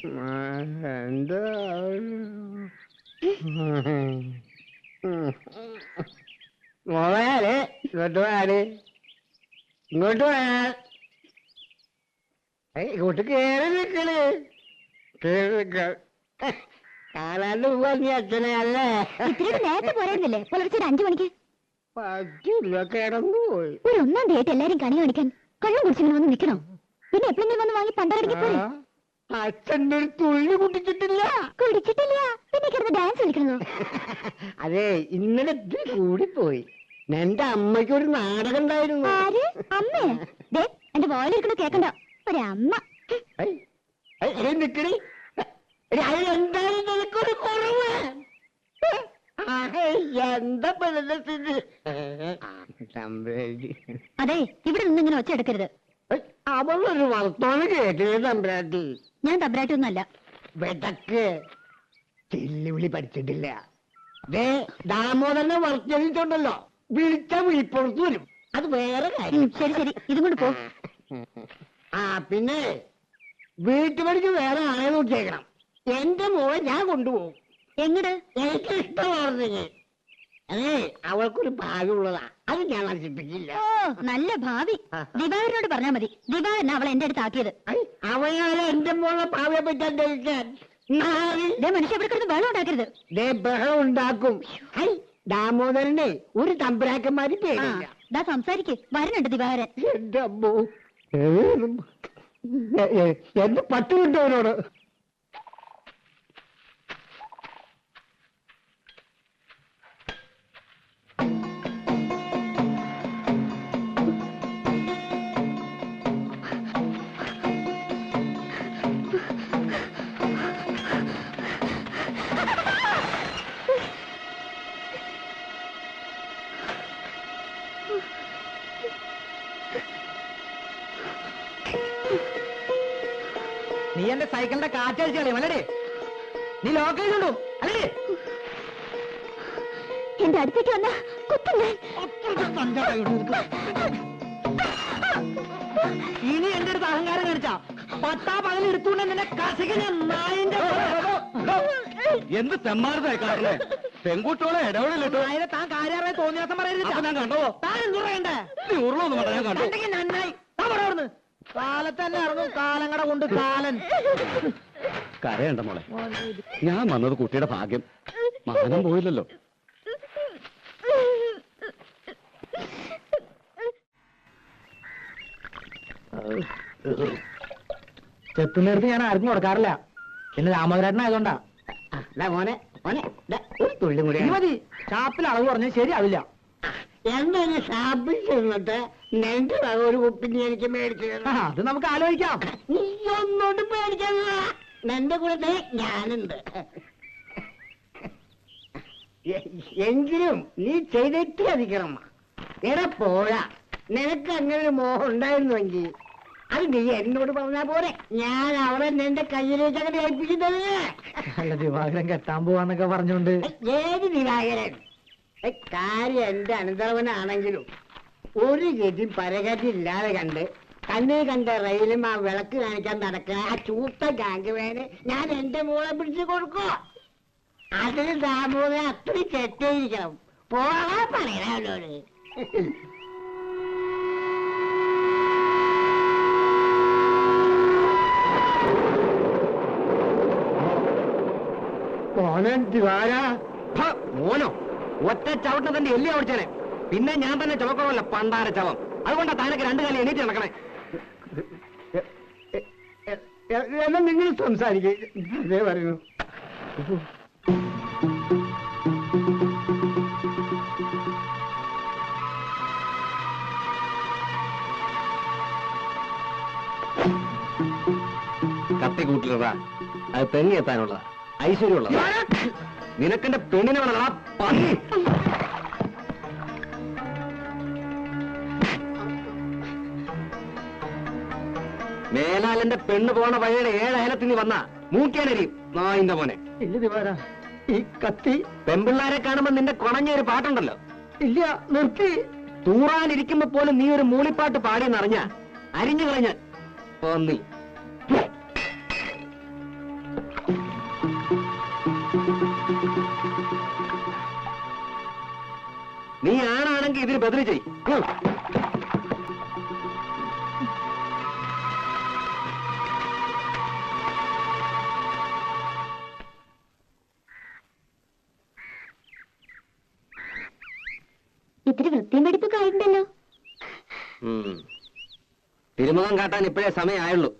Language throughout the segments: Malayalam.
എന്താ? മോളെ ഇങ്ങോട്ട് പോയാൽ ഇങ്ങോട്ട് പോയാ ഏയ് ഇങ്ങോട്ട് കേറി നിക്കണ് കേറി നിക്ക കാണാണ്ട് പോവാ അച്ഛനെ അല്ലേ? നേരത്തെ പോരായിരുന്നില്ലേ? പുലർച്ചെ അഞ്ചു മണിക്ക്. പറ്റില്ല കിടന്നു പോയി. ഒരു ഒന്നാം തീയതി എല്ലാരും കണി കാണിക്കാൻ കള്ളം കുടിച്ചിങ്ങനെ വന്ന് നിൽക്കണോ? പിന്നെ എപ്പോഴെങ്കിലും വന്ന് വാങ്ങി പണ്ടരടിക്ക് പോരെ? അച്ഛന്റെ ഒരു തുള്ളി കുടിച്ചിട്ടില്ല. കുടിച്ചിട്ടില്ല. പിന്നെ കിടന്ന് ഡാൻസ് കളിക്കുന്നു. അതെ ഇന്നലെ ഇത്തിരി കൂടിപ്പോയി. എന്റെ അമ്മയ്ക്ക് ഒരു നാടകം ഉണ്ടായിരുന്നു ആര്? അമ്മേ? ദേ എന്റെ വോയിലിരിക്കണ കേക്കണ്ട? ഒരമ്മ ഐ, ഐ, ഐ, നിക്കടി. എടി, അത് എന്തായാലും നിനക്കൊരു കുറവ്. ആ, എന്താ ആ, തമ്പുരാട്ടി. അതെ ഇവിടെ നിന്ന് ഇങ്ങനെ ഒച്ച എടുക്കരുത് ഐ, അവളൊരു വർത്തമാനം കേട്ടില്ലേ തമ്പ്രാട്ടി? ഞാൻ തബ്രായിട്ടൊന്നുമല്ല വെടക്ക്. ചെല്ലുവിളി പഠിച്ചിട്ടില്ല. ദേ ദാമോദരനെ വർത്തിച്ചുണ്ടല്ലോ വിളിച്ച വിളിപ്പുറത്ത് വരും. അത് വേറെ കാര്യം. ശരി ശരി. ഇതും കൊണ്ട് പോ. ആ പിന്നെ വീട്ടുപടിക്ക് വേറെ ആളെ നോക്കിയേക്കണം. എന്റെ മോളെ ഞാൻ കൊണ്ടുപോകും. എങ്ങട്? എനിക്ക് ഇഷ്ടമാർന്നെങ്കിൽ അതെ അവൾക്കൊരു ഉള്ളതാ അത് ഞാൻ നശിപ്പിക്കില്ല. ഓ നല്ല ഭാവി. ദിവാകരനോട് പറഞ്ഞാ മതി. ദിവാകരനാ അവളെ എന്റെ അടുത്ത് ആക്കിയത്. ഐ, അവനാണ് എന്റെ മോളെ ഭാവിയെ പറ്റി അന്വേഷിക്കാൻ ദേ മനുഷ്യ ഇവിടെ കിടന്ന് വെള്ളം ഉണ്ടാക്കരുത്. ദേ ബഹളം ഉണ്ടാക്കും. ഐ ദാമോദരനെ ഒരു തമ്പുരാക്കന്മാര് ആ പേടില്ല. ദാ സംസാരിക്ക്. വരുന്നുണ്ട് ദിവാകരൻ. എന്റെ അമ്മോ. എ- എന്റെ നീ എന്റെ സൈക്കിളിന്റെ കാറ്റടിച്ച് കളയും അല്ലേ നീ ലോക്കേജ് ഉണ്ടോ അല്ലേ എന്റെ അടുത്തേക്ക് വന്ന ഇനി എന്റെ അടുത്ത് അഹങ്കാരം കാണിച്ച പത്താ പകൽ എടുത്തുകൊണ്ട് നിന്നെ കസിക ഞാൻ നായിന്റെ എന്ത് തെമ്മാരതായി പെൺകുട്ടികളെ ഇടപെടലിട്ടോ അതിനെ താൻ കാര്യമായി തോന്നിയാസം പറയരുത് അപ്പൊ ഞാൻ കണ്ടോ താൻ എന്തു പറയണ്ടേ നീ ഉരുളൊന്നും ഞാൻ കണ്ടു നന്നായി. താൻ പറ ഇറങ്ങും. കാലങ്ങടെ കൊണ്ട് കാലൻ. കരയണ്ട മോളെ. ഞാൻ വന്നത് കുട്ടിയുടെ ഭാഗ്യം. മാനം പോയില്ലല്ലോ. ചെത്തുന്നിടത്ത് ഞാൻ ആർക്കും കൊടുക്കാറില്ല. പിന്നെ രാമകരാട്ടനായതുകൊണ്ടാ ആയതുകൊണ്ടാ. മോനെ മോനെ ദാ ഒരു തുള്ളി കൂടി ഇനി മതി. ചാപ്പിൽ അളവ് പറഞ്ഞാൽ ശരിയാവില്ല. എന്താണ് ഷാപ്പിൽ ചെന്നിട്ട് നിന്റെ വക ഒരു കുപ്പിന് എനിക്ക് മേടിച്ചു ആ, അത് നമുക്ക് ആലോചിക്കാം. നീ ഒന്നോട്ട് പേടിക്കണ്ട നിന്റെ കൂടെ ഞാനുണ്ട്. എ- എങ്കിലും നീ ചെയ്തിട്ട് അധികണം എടാ പോരാ നിനക്ക് അങ്ങനെ ഒരു മോഹം ഉണ്ടായിരുന്നുവെങ്കിൽ അത് നീ എന്നോട് പറഞ്ഞാ പോരെ. ഞാൻ അവളെ നിന്റെ കയ്യിലേക്ക് അങ്ങനെ ഏൽപ്പിക്കുന്നത് അല്ല ദിവാകരൻ കെട്ടാൻ പോവാന്നൊക്കെ പറഞ്ഞോണ്ട്. ഏത് ദിവാകരൻ? കാര്യം എന്റെ അനന്തരവനാണെങ്കിലും ഒരു ഗതി പരഗതി ഇല്ലാതെ കണ്ട് കണ്ണേ കണ്ട റെയിലും ആ വിളക്ക് കാണിക്കാൻ നടക്ക ആ ചൂത്ത ഗാംഗുവേനെ ഞാൻ എന്റെ മോളെ പിടിച്ചു കൊടുക്കോ? അതിന് ദാമോദരൻ അത്രയും ചെറ്റേയിരിക്കണം പോകാൻ പറയണോട് മോനോ? ഒറ്റ ചവിട്ട തന്റെ എല്ലി ഓടിച്ചേനെ പിന്നെ ഞാൻ തന്നെ ചവക്കണമല്ല പണ്ടാര ചവം. അതുകൊണ്ടാ താനൊക്കെ രണ്ടു കാലം എണീറ്റ് നടക്കണേ. എന്നാ നിങ്ങൾ സംസാരിക്കേ. പറയുന്നു. കത്തി കൂട്ടിലതാ. അത് തെങ്ങി എത്താനുള്ളതാ ഐശ്വര്യമുള്ളതാ നിനക്കെന്റെ പെണ്ണിനെ വേണം ആ പന്നി. മേലാലെന്റെ പെണ്ണ് പോണ വഴിയുടെ ഏഴ് അയലത്തിൽ നീ വന്ന മൂക്കേനരിയും നായിന്റെ മോനെ. ഇല്ല ദിവാര ഈ കത്തി പെമ്പിള്ളാരെ കാണുമ്പോ നിന്റെ കുണഞ്ഞ ഒരു പാട്ടുണ്ടല്ലോ. ഇല്ല നിർത്തി. തൂറാനിരിക്കുമ്പോ പോലും നീ ഒരു മൂളിപ്പാട്ട് പാടിയെന്നറിഞ്ഞ അരിഞ്ഞു കളഞ്ഞ പന്നി പറ്റുമെങ്കിൽ ഇതിന് ബദലി ചെയ്. ഉം. ഇത്തിരി വൃത്തിയും വെടിപ്പൊക്കെ ആയിട്ടുണ്ടല്ലോ. തിരുമുഖം കാട്ടാൻ ഇപ്പോഴേ സമയമായുള്ളൂ.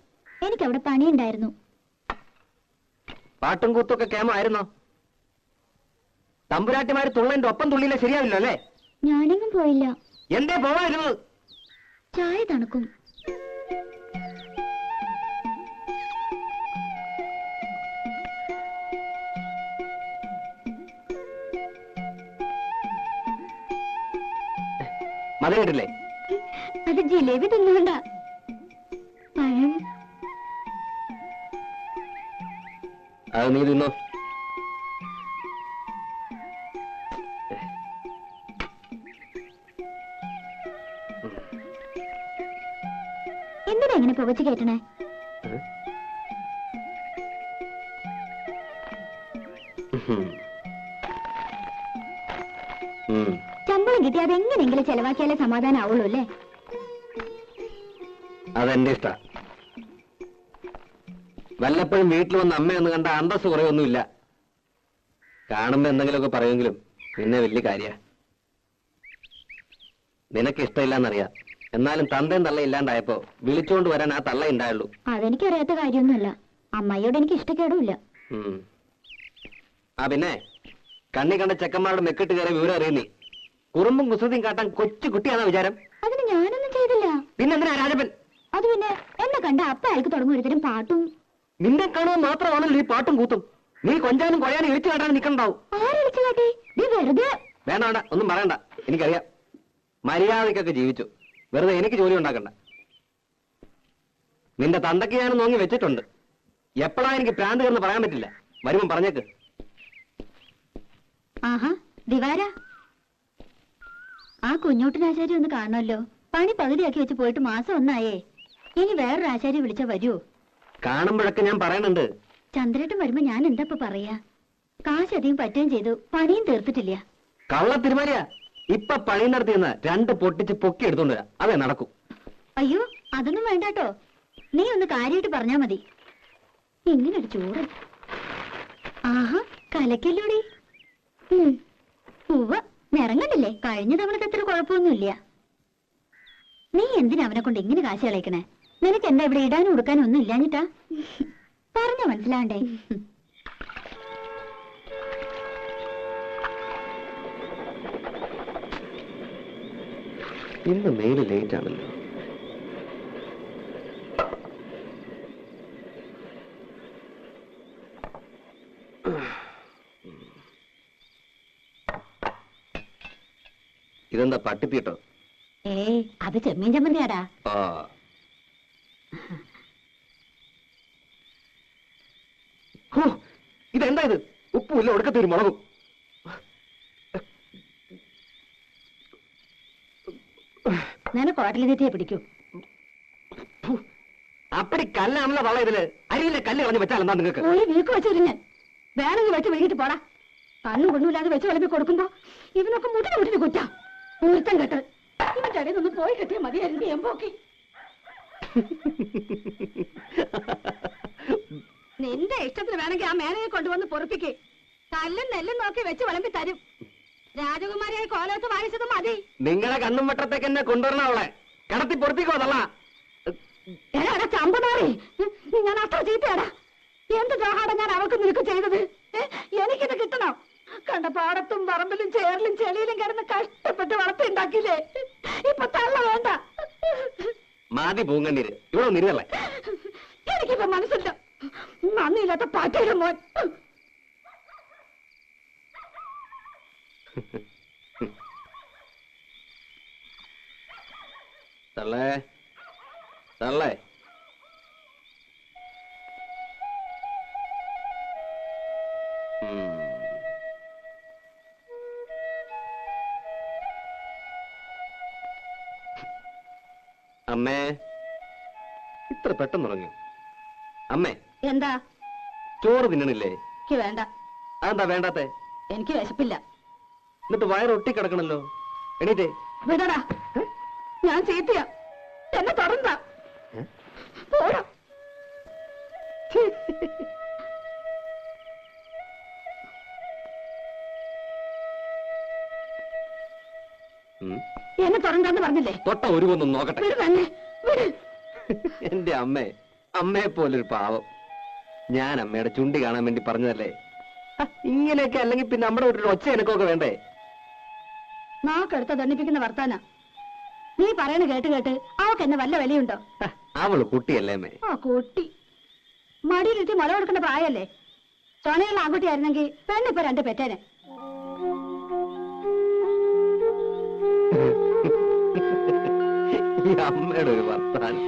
എനിക്ക് അവിടെ പണിയുണ്ടായിരുന്നു. പാട്ടും കൂത്തൊക്കെ കേമായിരുന്നോ തമ്പുരാട്ടിമാര് തുള്ളന്റെ ഒപ്പം തുള്ളിയില്ല ശരിയാവില്ല അല്ലേ? ഞാനെങ്ങും പോയില്ല. എന്തേ പോവായിരുന്നു? ചായ തണുക്കും. അത് ജിലേബി തിന്നുകൊണ്ട. പഴം. അത് നീ തിന്നോ. എന്തിനാ കേട്ടണേ കയറ്റണേ. ശമ്പളം കിട്ടി അതെങ്ങനെങ്കിലും ചെലവാക്കിയാലേ സമാധാനം ആവുള്ളൂ അല്ലേ? അതെന്റെ ഇഷ്ട. വല്ലപ്പോഴും വീട്ടിൽ വന്ന് അമ്മയൊന്ന് കണ്ട അന്തസ് കുറയൊന്നുമില്ല കാണുമ്പോ എന്തെങ്കിലുമൊക്കെ പറയുമെങ്കിലും പിന്നെ വലിയ കാര്യ. നിനക്ക് ഇഷ്ടമില്ലെന്നറിയാം എന്നാലും തന്തയും തള്ള ഇല്ലാണ്ടായപ്പോ വിളിച്ചുകൊണ്ട് വരാൻ ആ തള്ള ഉണ്ടായുള്ളൂ അതെനിക്കറിയാത്ത കാര്യൊന്നുമല്ല അമ്മയോട് എനിക്ക് ഇഷ്ടക്കേടുമില്ല. ആ പിന്നെ കണ്ണി കണ്ട ചെക്കന്മാരുടെ മെക്കിട്ട് കയറി വിവരം അറിയുന്നേ. കുറുമ്പും കുസൃതിയും കാട്ടാൻ കൊച്ചു കുട്ടിയാണോ വിചാരം? അതിന് ഞാനൊന്നും ചെയ്തില്ല. പിന്നെന്തിനാ രാജപ്പൻ? അത് പിന്നെ എന്നെ കണ്ട അപ്പ അയാൾക്ക് തുടങ്ങും പാട്ടും. നിന്നെ കാണുക മാത്രമാണല്ലോ ഈ പാട്ടും കൂത്തും. നീ കൊഞ്ചാനും കൊയാനും ഇഴിച്ചു കാട്ടാൻ നിൽക്കണ്ടാവും കാട്ടി? നീ വെറുതെ വേണ്ട വേണ്ട ഒന്നും പറയണ്ട. എനിക്കറിയാം. മര്യാദക്കൊക്കെ ജീവിച്ചു. വെറുതെ എനിക്ക് ജോലി ഉണ്ടാക്കണ്ട. നിന്റെ തന്തയ്ക്ക് ഞാൻ നോങ്ങി വെച്ചിട്ടുണ്ട്. എപ്പോഴാ എനിക്ക് പ്രാന്ത് കയറുന്ന പറയാൻ പറ്റില്ല. വരുമ്പം പറഞ്ഞേക്ക്. ആഹാ ദിവാര. ആ കുഞ്ഞോട്ടൻ ആശാരി ഒന്ന് കാണുമല്ലോ പണി പകുതിയാക്കി വെച്ച് പോയിട്ട് മാസം ഒന്നായേ. ഇനി വേറൊരു ആശാരി വിളിച്ചാ വരുമോ കാണുമ്പോഴൊക്കെ ഞാൻ പറയുന്നുണ്ട് ചന്ദ്രേട്ടൻ വരുമ്പോ ഞാൻ എന്താ പറയാ? കാശ് അധികം പറ്റുകയും ചെയ്തു. പണിയും തീർത്തിട്ടില്ല. കള്ള തിരുമലയാ ഇപ്പൊ പണി നടത്തിയെന്ന് രണ്ട് പൊട്ടിച്ച് പൊക്കി എടുത്തോണ്ട് വരാം. അതേ നടക്കൂ. അയ്യോ അതൊന്നും വേണ്ടാട്ടോ. നീ ഒന്ന് കാര്യായിട്ട് പറഞ്ഞാ മതി. ഇങ്ങനൊരു ചൂട് ആഹാ കലക്കല്ലോടി. ഉവ്വ നിറങ്ങണ്ടില്ലേ കഴിഞ്ഞ തവണത്തെ അത്ര കുഴപ്പമൊന്നുമില്ല. നീ എന്തിനാ അവനെ കൊണ്ട് ഇങ്ങനെ കാശ് കളയിക്കണേ? നിനക്ക് എന്താ ഇവിടെ ഇടാനും കൊടുക്കാനും ഒന്നും ഇല്ലാഞ്ഞിട്ടാ? പറഞ്ഞ മനസ്സിലാണ്ടേ ഇന്ന് മെയിൽ ലേറ്റ് ആണല്ലോ ഇതെന്താ പട്ടിത്തീട്ടോ ഏയ് അത് ചെമ്മീൻ ചമ്മന്തിയാടാ. ആ. ഇത് ഇതെന്താ ഇത്? ഉപ്പുമില്ല ഒടുക്കത്തൊരു മുളകും. നിനക്ക് ഹോട്ടലിൽ തെറ്റിയെ പിടിക്കൂ. അപ്പടി കല്ലാണല്ലോ വള ഇതിൽ അരിയിലെ കല്ല് കളഞ്ഞ് വെച്ചാൽ എന്താ നിങ്ങൾക്ക് ഒരു വീക്ക് വെച്ചിരുന്ന് വേറെ വെച്ച് വൈകിട്ട് പോടാ. കണ്ണും കൊണ്ടുമില്ലാതെ വെച്ച് വിളമ്പി കൊടുക്കുമ്പോ ഇവനൊക്കെ മുട്ടിന് മുട്ടിന് കുറ്റ. പൂർത്തം കെട്ട് ഇവന്റെ ഇടയിൽ നിന്ന് പോയി കിട്ടിയ മതിയായിരുന്നു എമ്പോക്കി. നിന്റെ ഇഷ്ടത്തിന് വേണമെങ്കിൽ ആ മേനയെ കൊണ്ടുവന്ന് പൊറപ്പിക്കേ. കല്ലും നെല്ലും നോക്കി വെച്ച് വിളമ്പി തരും. രാജകുമാരിയെ കോലത്ത് വാങ്ങിച്ചത് മതി. നിങ്ങളെ കണ്ണും വട്ടത്തേക്ക് എന്നെ കൊണ്ടുവരണം അവളെ. കിടത്തി പൊറപ്പിക്കോ തള്ള. ഞാൻ അത്ര ചീത്തയാടാ. എന്ത് ദ്രോഹാടാ ഞാൻ അവൾക്ക് നിനക്ക് ചെയ്തത്? എനിക്കിത് കിട്ടണം? കണ്ട പാടത്തും പറമ്പിലും ചേറിലും ചെളിയിലും കിടന്ന് കഷ്ടപ്പെട്ട് വളർത്തിണ്ടാക്കിയില്ലേ ഇപ്പൊ തള്ള വേണ്ട. മാതി പൂങ്കണ്ണീര് ഇവിടെ നിരുതല്ലേ എനിക്കിപ്പോ മനസ്സില്ല. നന്ദിയില്ലാത്ത പാറ്റയുടെ മോൻ. തള്ളേ തള്ളേ. അമ്മേ ഇത്ര പെട്ടെന്ന് തുടങ്ങി അമ്മേ എന്താ? ചോറ് തിന്നണില്ലേ? എനിക്ക് വേണ്ട. അതെന്താ വേണ്ടാത്തെ? എനിക്ക് വിശപ്പില്ല. എന്നിട്ട് വയർ ഒട്ടി കിടക്കണല്ലോ. എണീറ്റേ. വിടടാ. ഞാൻ ചീത്തയാ. എന്നെ പോടാ. ഉം. എന്നെ തുറന്നാന്ന് പറഞ്ഞില്ലേ? തൊട്ട ഒരുവൊന്നും നോക്കട്ടെ. എന്റെ അമ്മേ അമ്മയെ പോലൊരു പാവം. ഞാൻ അമ്മയുടെ ചുണ്ടി കാണാൻ വേണ്ടി പറഞ്ഞതല്ലേ? ഇങ്ങനെയൊക്കെ അല്ലെങ്കിൽ പിന്നെ നമ്മുടെ വീട്ടിൽ ഒച്ച എനക്കൊക്കെ വേണ്ടേ? നാക്കെടുത്ത ദണ്ണിപ്പിക്കുന്ന വർത്താന. നീ പറയണ കേട്ട് കേട്ട് അവക്ക് എന്നെ വല്ല വിലയുണ്ടോ? അവൾ കുട്ടിയല്ലേ ആ കുട്ടി. മടിയിലിരുത്തി മുല കൊടുക്കേണ്ട പ്രായല്ലേ? ചൊനയുള്ള ആൺകുട്ടിയായിരുന്നെങ്കിൽ പെണ്ണിപ്പോ രണ്ട് പെറ്റേനെ. അമ്മയുടെ ഒരു വർത്താനം.